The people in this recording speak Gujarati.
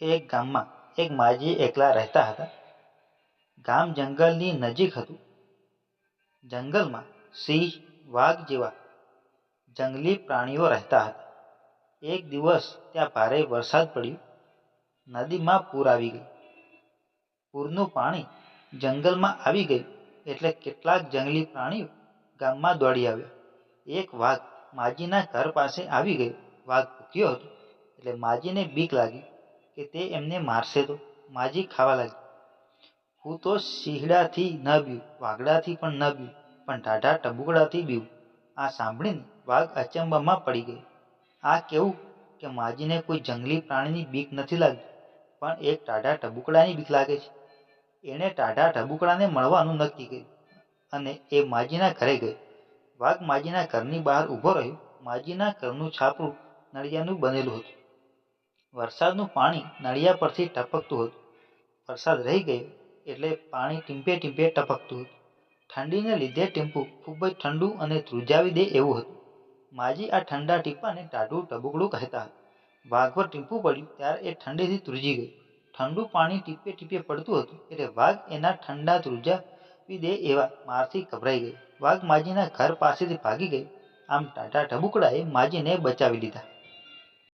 એક ગામમાં એક માજી એકલા રહેતા હતા. ગામ જંગલની નજીક હતું. જંગલમાં સિંહ, વાઘ જેવા જંગલી પ્રાણીઓ રહેતા હતા. એક દિવસ ત્યાં ભારે વરસાદ પડ્યો. નદીમાં પૂર આવી ગયું. પૂરનું પાણી જંગલમાં આવી ગયું એટલે કેટલાક જંગલી પ્રાણીઓ ગામમાં દોડી આવ્યા. એક વાઘ માજીના ઘર પાસે આવી ગયો. વાઘ ભૂખ્યો હતો એટલે માજીને બીક લાગી. કે તે એમને મારશે તો? માજી ખાવા લાગી. હું તો સિંહડાથી ન બીઉં વાઘડાથી પણ ન બીઉં પણ ટાઢા ટબુકડાથી બીઉં આ સાંભળીને વાઘ અચંબામાં પડી ગયો. આ કેવું કે માજીને કોઈ જંગલી પ્રાણીની બીક નથી લાગતી, પણ એક ટાઢા ટબુકડાની બીક લાગે છે. એણે ટાઢા ટબુકડાને મળવાનું નક્કી કર્યું અને એ માજીના ઘરે ગયો વાઘ માજીના ઘરની બહાર ઊભો રહ્યો. માજીના ઘરનું છાપરું નળિયાનું બનેલું હતું. વરસાદનું પાણી નળિયા પરથી ટપકતું હતું. વરસાદ રહી ગયો એટલે પાણી ટીમ્પે ટીમ્પે ટપકતું હતું. ઠંડીને લીધે ટીમ્પુ ખૂબ જ ઠંડુ અને ધ્રુજાવી દે એવું હતું. માજી આ ઠંડા ટીપાને ટાઢું ટબુકડું કહેતા હતા. વાઘ પર ટીમ્પુ પડ્યું ત્યારે એ ઠંડીથી ધ્રુજી ગયું. ઠંડુ પાણી ટીપે ટીપે પડતું હતું એટલે વાઘ એના ઠંડા ધ્રુજાવી દે એવા મારથી ગભરાઈ ગયો. વાઘ માજીના ઘર પાસેથી ભાગી ગયો. આમ ટાઢા ટબુકડાએ માજીને બચાવી લીધા.